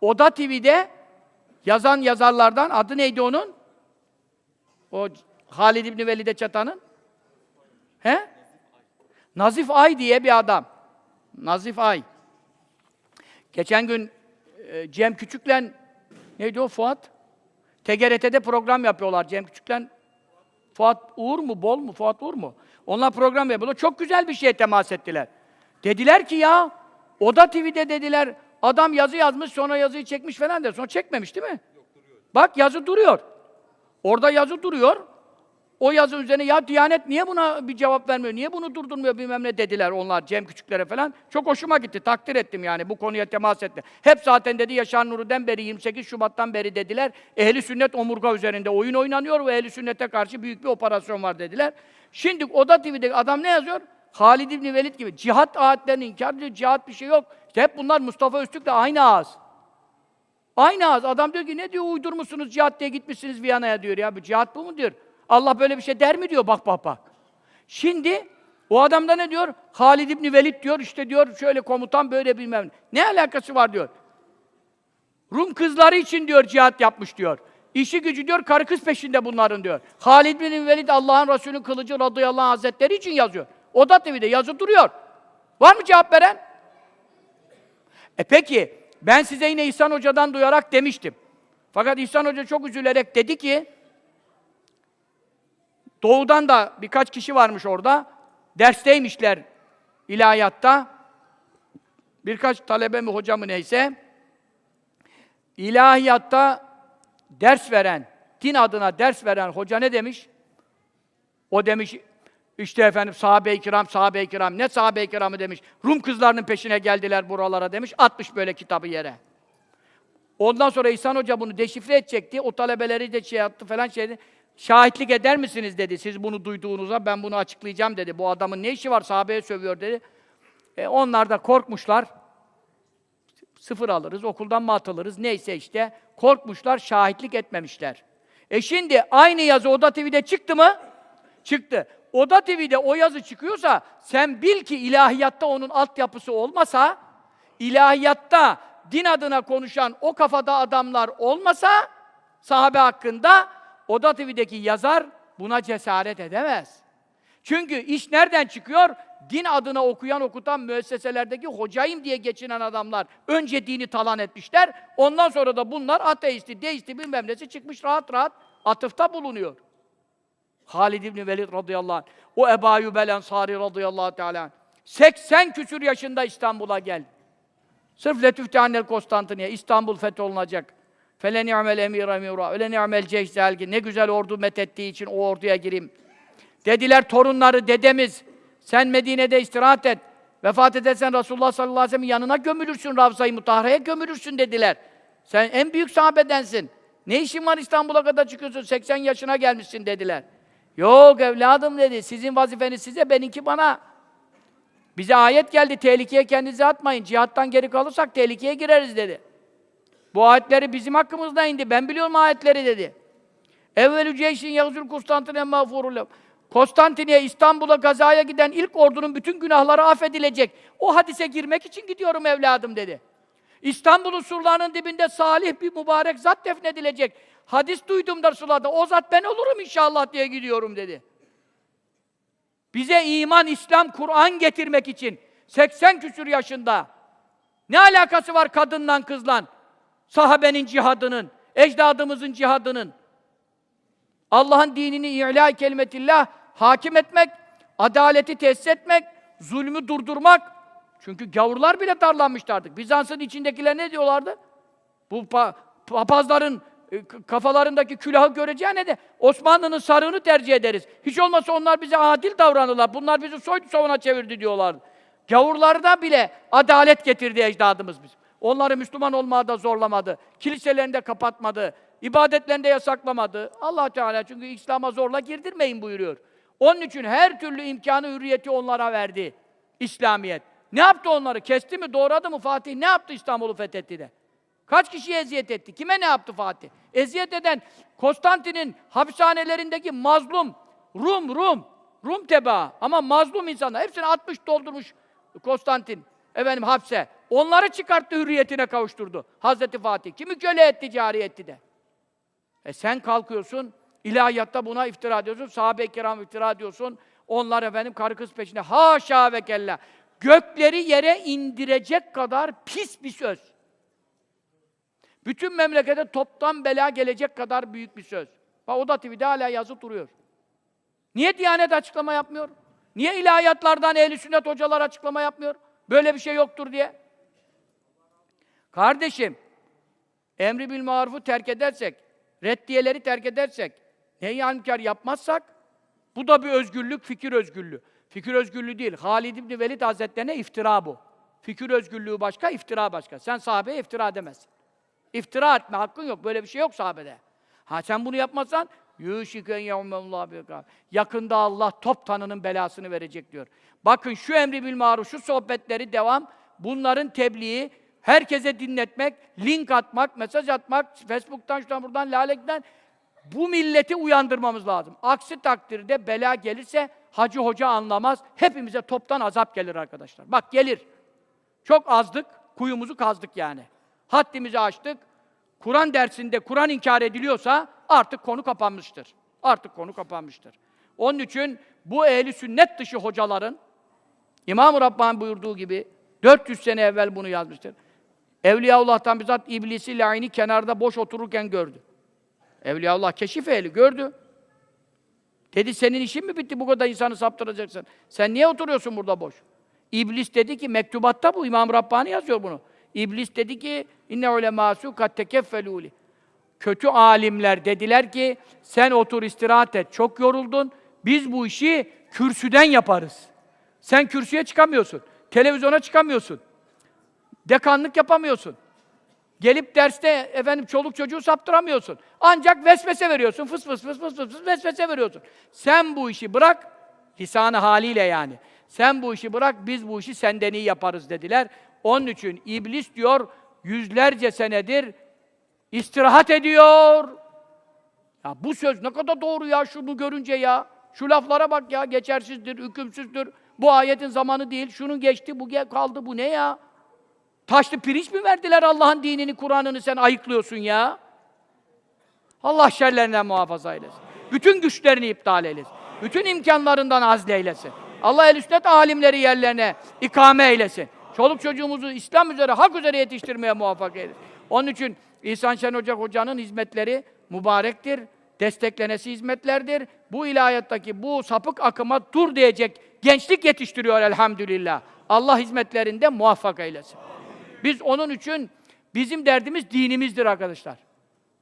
Oda TV'de yazan yazarlardan adı neydi onun? O Halid İbni Velid'e çatanın. He? Nazif Ay diye bir adam. Nazif Ay. Geçen gün e, Cem Küçük'le neydi o Fuat? TGRT'de program yapıyorlar Cem Küçük'le Fuat Uğur mu, Bol mu, Fuat Uğur mu? Onlar program yapıyorlar. Çok güzel bir şeye temas ettiler. Dediler ki ya, Oda TV'de dediler, adam yazı yazmış, sonra yazıyı çekmiş falan der. Sonra çekmemiş değil mi? Bak yazı duruyor. Orada yazı duruyor. O yazı üzerine ya Diyanet niye buna bir cevap vermiyor, niye bunu durdurmuyor bilmem ne dediler onlar Cem Küçüklere falan. Çok hoşuma gitti, takdir ettim yani bu konuya temas etti. Hep zaten dedi Yaşar Nuri'den beri 28 Şubat'tan beri dediler. Ehli sünnet omurga üzerinde oyun oynanıyor ve ehli sünnete karşı büyük bir operasyon var dediler. Şimdi Oda TV'deki adam ne yazıyor? Halid İbni Velid gibi cihat ayetlerini inkar ediyor, cihat bir şey yok. Hep bunlar Mustafa Öztürk'le aynı ağız. Aynı ağız. Adam diyor ki ne diyor uydurmuşsunuz cihat diye gitmişsiniz Viyana'ya diyor ya. Bu cihat bu mu diyor. Allah böyle bir şey der mi diyor bak bak bak. Şimdi o adam da ne diyor? Halid İbni Velid diyor işte diyor şöyle komutan böyle bilmem ne. Ne alakası var diyor. Rum kızları için diyor cihat yapmış diyor. İşi gücü diyor karı kız peşinde bunların diyor. Halid bin Velid Allah'ın Resulü kılıcı radıyallahu anh hazretleri için yazıyor. O da TV'de yazı duruyor. Var mı cevap veren? E peki ben size yine İhsan Hoca'dan duyarak demiştim. Fakat İhsan Hoca çok üzülerek dedi ki Doğudan da birkaç kişi varmış orada. Dersteymişler ilahiyatta. Birkaç talebe mi hoca mı neyse. İlahiyatta ders veren, din adına ders veren hoca ne demiş? O demiş, işte efendim sahabe-i kiram, sahabe-i kiram, ne sahabe-i kiramı demiş. Rum kızlarının peşine geldiler buralara demiş, atmış böyle kitabı yere. Ondan sonra İhsan Hoca bunu deşifre edecekti. O talebeleri de şey yaptı falan şeydi. Şahitlik eder misiniz dedi. Siz bunu duyduğunuza ben bunu açıklayacağım dedi. Bu adamın ne işi var sahabeye sövüyor dedi. E, onlar da korkmuşlar. Sıfır alırız, okuldan mı atılırız neyse işte. Korkmuşlar, şahitlik etmemişler. E şimdi aynı yazı Oda TV'de çıktı mı? Çıktı. Oda TV'de o yazı çıkıyorsa sen bil ki ilahiyatta onun altyapısı olmasa, ilahiyatta din adına konuşan o kafada adamlar olmasa sahabe hakkında Oda TV'deki yazar buna cesaret edemez. Çünkü iş nereden çıkıyor? Din adına okuyan okutan müesseselerdeki hocayım diye geçinen adamlar önce dini talan etmişler. Ondan sonra da bunlar ateisti, deisti bilmem nesi çıkmış rahat rahat atıfta bulunuyor. Halid İbni Velid radıyallahu anh, o Ebu Eyyub el Ensari radıyallahu teala anh, 80 küsür yaşında İstanbul'a geldi. Sırf Letüftihannel Konstantiniye, İstanbul fetholunacak. Fele ni'mel emir emira, öyle ni'mel ceyşzel Ne güzel ordu methettiği için o orduya gireyim. Dediler torunları, dedemiz, sen Medine'de istirahat et. Vefat edersen Resulullah sallallahu aleyhi ve sellem'in yanına gömülürsün, Ravza-i Mutahhara'ya gömülürsün dediler. Sen en büyük sahabedensin. Ne işin var İstanbul'a kadar çıkıyorsun, 80 yaşına gelmişsin dediler. Yok evladım dedi, sizin vazifeniz size, benimki bana. Bize ayet geldi, tehlikeye kendinizi atmayın. Cihattan geri kalırsak tehlikeye gireriz dedi. Bu ayetleri bizim hakkımızda indi. Ben biliyorum ayetleri dedi. Evvelü ceyşin yağzül Konstantine mağfurullah. Konstantiniye, İstanbul'a gazaya giden ilk ordunun bütün günahları affedilecek. O hadise girmek için gidiyorum evladım dedi. İstanbul'un surlarının dibinde salih bir mübarek zat defnedilecek. Hadis duydum da Resulullah'da. O zat ben olurum inşallah diye gidiyorum dedi. Bize iman, İslam, Kur'an getirmek için 80 küsür yaşında ne alakası var kadınla kızla? Sahabenin cihadının, ecdadımızın cihadının. Allah'ın dinini i'la kelimetillah hakim etmek, adaleti tesis etmek, zulmü durdurmak. Çünkü gavurlar bile darlanmıştı. Bizans'ın içindekiler ne diyorlardı? Bu pa papazların kafalarındaki külahı göreceğine de Osmanlı'nın sarığını tercih ederiz. Hiç olmazsa onlar bize adil davranırlar. Bunlar bizi soydu savuna çevirdi diyorlardı. Gavurlarda bile adalet getirdi ecdadımız bizim. Onları Müslüman olmaya da zorlamadı. Kiliselerini de kapatmadı. ibadetlerini de yasaklamadı. allah Teala çünkü İslam'a zorla girdirmeyin buyuruyor. Onun için her türlü imkanı, hürriyeti onlara verdi. İslamiyet. Ne yaptı onları? Kesti mi, doğradı mı Fatih? Ne yaptı İstanbul'u fethetti de? Kaç kişiye eziyet etti? Kime ne yaptı Fatih? Eziyet eden Konstantin'in hapishanelerindeki mazlum, Rum, Rum, Rum tebaa ama mazlum insanlar. Hepsini atmış, doldurmuş Konstantin. Efendim hapse. Onları çıkarttı, hürriyetine kavuşturdu. Hazreti Fatih. Kimi köle etti, cari etti de. E sen kalkıyorsun, ilahiyatta buna iftira ediyorsun, sahabe-i kiram iftira ediyorsun. Onlar efendim karı kız peşinde. Haşa ve kella. Gökleri yere indirecek kadar pis bir söz. Bütün memlekete toptan bela gelecek kadar büyük bir söz. Bak Oda TV'de hala yazı duruyor. Niye Diyanet açıklama yapmıyor? Niye ilahiyatlardan ehl sünnet hocalar açıklama yapmıyor? Böyle bir şey yoktur diye. Kardeşim, emri bil marufu terk edersek, reddiyeleri terk edersek, neyi ankar yapmazsak, bu da bir özgürlük, fikir özgürlüğü. Fikir özgürlüğü değil, Halid İbni Velid Hazretlerine iftira bu. Fikir özgürlüğü başka, iftira başka. Sen sahabeye iftira edemezsin. İftira etme hakkın yok, böyle bir şey yok sahabede. Ha sen bunu yapmazsan, yüşiken yevmellah bir Yakında Allah top tanının belasını verecek diyor. Bakın şu emri bil maruf, şu sohbetleri devam, bunların tebliği, herkese dinletmek, link atmak, mesaj atmak, Facebook'tan şuradan buradan lalekten bu milleti uyandırmamız lazım. Aksi takdirde bela gelirse hacı hoca anlamaz. Hepimize toptan azap gelir arkadaşlar. Bak gelir. Çok azdık, kuyumuzu kazdık yani. Haddimizi aştık. Kur'an dersinde Kur'an inkar ediliyorsa artık konu kapanmıştır. Artık konu kapanmıştır. Onun için bu ehli sünnet dışı hocaların İmam-ı Rabbani buyurduğu gibi 400 sene evvel bunu yazmıştır. Evliyaullah'tan bizzat iblisi laini kenarda boş otururken gördü. Evliyaullah keşif ehli gördü. Dedi senin işin mi bitti bu kadar insanı saptıracaksın? Sen niye oturuyorsun burada boş? İblis dedi ki mektubatta bu İmam Rabbani yazıyor bunu. İblis dedi ki inne ulemasu kat tekeffeluli. Kötü alimler dediler ki sen otur istirahat et. Çok yoruldun. Biz bu işi kürsüden yaparız. Sen kürsüye çıkamıyorsun. Televizyona çıkamıyorsun. Dekanlık yapamıyorsun. Gelip derste efendim çoluk çocuğu saptıramıyorsun. Ancak vesvese veriyorsun. Fıs fıs fıs fıs fıs, fıs vesvese veriyorsun. Sen bu işi bırak lisanı haliyle yani. Sen bu işi bırak biz bu işi senden iyi yaparız dediler. Onun için iblis diyor yüzlerce senedir istirahat ediyor. Ya bu söz ne kadar doğru ya şunu görünce ya. Şu laflara bak ya geçersizdir, hükümsüzdür. Bu ayetin zamanı değil. Şunun geçti, bu kaldı. Bu ne ya? Taşlı pirinç mi verdiler Allah'ın dinini, Kur'an'ını sen ayıklıyorsun ya? Allah şerlerinden muhafaza eylesin. Bütün güçlerini iptal eylesin. Bütün imkanlarından azle eylesin. Allah el sünnet alimleri yerlerine ikame eylesin. Çoluk çocuğumuzu İslam üzere, hak üzere yetiştirmeye muvaffak eylesin. Onun için İhsan Şen Hoca Hoca'nın hizmetleri mübarektir. Desteklenesi hizmetlerdir. Bu ilahiyattaki bu sapık akıma dur diyecek gençlik yetiştiriyor elhamdülillah. Allah hizmetlerinde muvaffak eylesin. Biz onun için bizim derdimiz dinimizdir arkadaşlar.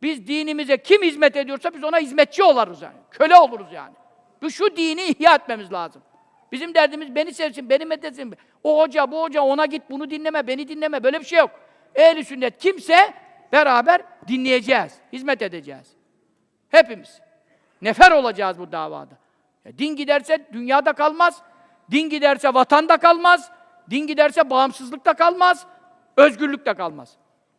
Biz dinimize kim hizmet ediyorsa biz ona hizmetçi oluruz yani. Köle oluruz yani. Bu şu dini ihya etmemiz lazım. Bizim derdimiz beni sevsin, beni methetsin. O hoca, bu hoca, ona git, bunu dinleme, beni dinleme. Böyle bir şey yok. Ehli sünnet kimse beraber dinleyeceğiz, hizmet edeceğiz. Hepimiz. Nefer olacağız bu davada. Ya din giderse dünyada kalmaz. Din giderse vatanda kalmaz. Din giderse bağımsızlıkta kalmaz. Özgürlükte kalmaz.